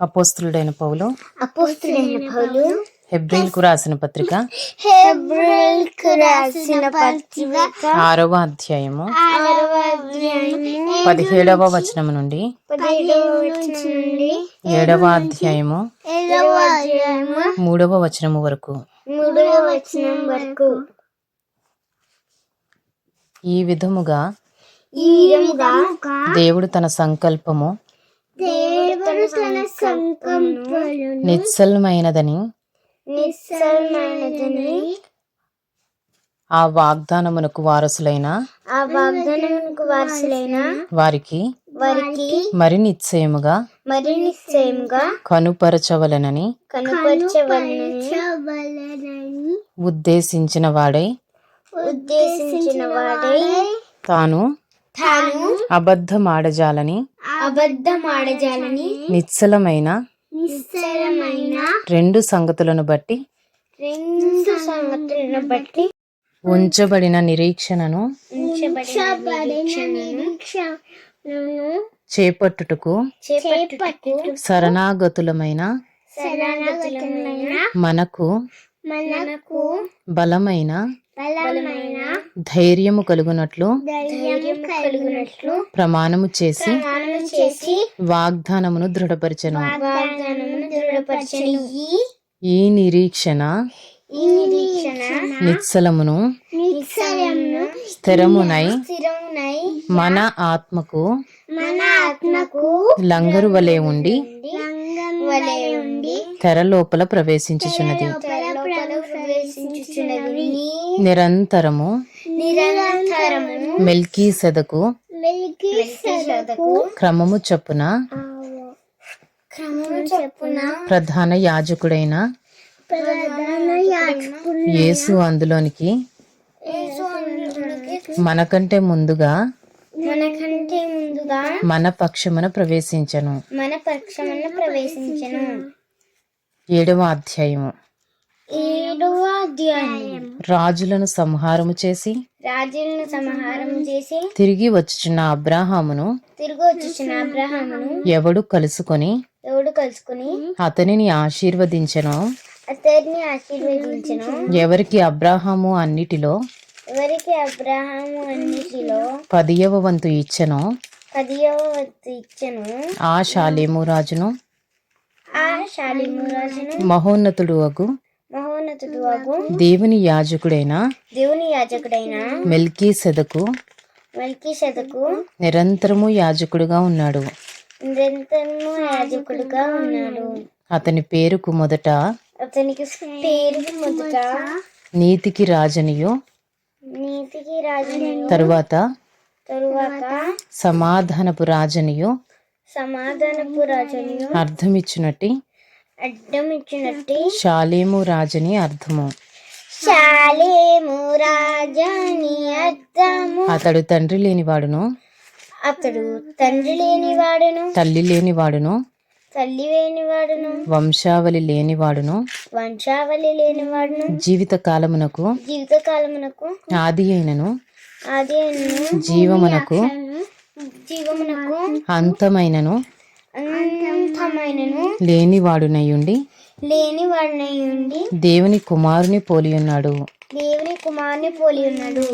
అపోస్తులుడైన పౌలు అపోస్తులైన పౌలు హెబ్రిల్కు రాసిన పత్రిక హెబ్రిల్కు రాసిన పత్రిక ఆరవ అధ్యాయము పదిహేడవ వచనము నుండి పదిహేడవ వచనం నుండి ఏడవ అధ్యాయము మూడవ వచనము వరకు. మూడవ వచనం వరకు. ఈ విధముగా ఈ విధముగా దేవుడు తన సంకల్పము దేవుడు నిశ్చలమైనదని ఆ వాగ్దానమునకు వారసులైన ఆ వాగ్దానమునకు వారసులైన వారికి వారికి మరి నిశ్చయముగా మరి నిశ్చయముగా కనుపరచవలనని కనుపరచవలనని ఉద్దేశించిన వాడై ఉద్దేశించిన వాడై తాను తాను అబద్ధమాడజాలని అబద్ధమాడజాలని నిశ్చలమైన నిశ్చలమైన రెండు సంగతులను బట్టి రెండు సంగతులను బట్టి ఉంచబడిన నిరీక్షణను చేపట్టుటకు శరణాగతులమైన మనకు మనకు బలమైన ధైర్యము కలుగునట్లు ప్రమాణము చేసి వాగ్దానమును దృఢపరచెను. ఈ నిరీక్షణ నిశ్చయమును స్థిరమునై మన ఆత్మకు లంగరు వలె ఉండి తెర లోపల ప్రవేశించుచున్నది. నిరంతరము నిరంతరము మెల్కీ సెదకు క్రమము చొప్పున ప్రధాన యాజకుడైన యేసు అందులోనికి మనకంటే ముందుగా మనకంటే ముందుగా మన పక్షమున ప్రవేశించను. మన పక్షమున ప్రవేశించను. ఏడవ అధ్యాయము. రాజులను సంహారము చేసి రాజులను సంహారం చేసి తిరిగి వచ్చుచున్న అబ్రాహామును తిరిగి వచ్చిన అబ్రహామును ఎవడు కలుసుకొని ఎవడు కలుసుకుని అతనిని ఆశీర్వదించెనో. అతడిని ఆశీర్వదించను. ఎవరికి అబ్రాహాము అన్నిటిలో ఎవరికి అబ్రహాము అన్నిటిలో పదియవ వంతు ఇచ్చెనో. పదియవ వంతు ఇచ్చను. ఆ శాలేము రాజును ఆ శాలిము రాజును మహోన్నతుడు అగు దేవుని యాజకుడైన దేవుని యాజకుడైన మెల్కీ సెదకు మల్కీ శతకు నిరంతరము యాజకుడుగా ఉన్నాడు. నిరంతరము యాజకుడుగా ఉన్నాడు. అతని పేరుకు మొదట అతనికి పేరు మొదట నీతికి రాజనియు నీతికి రాజుని తరువాత తరువాత సమాధానపు రాజనియు సమాధానపు రాజుని అర్థమిచ్చినట్టి ఇచ్చినట్టు శాలేము రాజని అర్థము. శాలేము రాజని అర్థము. అతడు తండ్రి లేనివాడును. అతడు తండ్రి లేనివాడును. తల్లి లేనివాడును. తల్లి లేనివాడును. వంశావళి లేనివాడును. వంశావళి లేనివాడును. జీవిత కాలమునకు. జీవితకాలమునకు ఆది అయినను. ఆది జీవమునకు. జీవమునకు. అంతమైనను. లేనివాడునయుండి లేనివాడినై ఉండి దేవుని కుమారుని పోలియున్నాడు. దేవుని కుమారుని పోలి ఉన్నాడు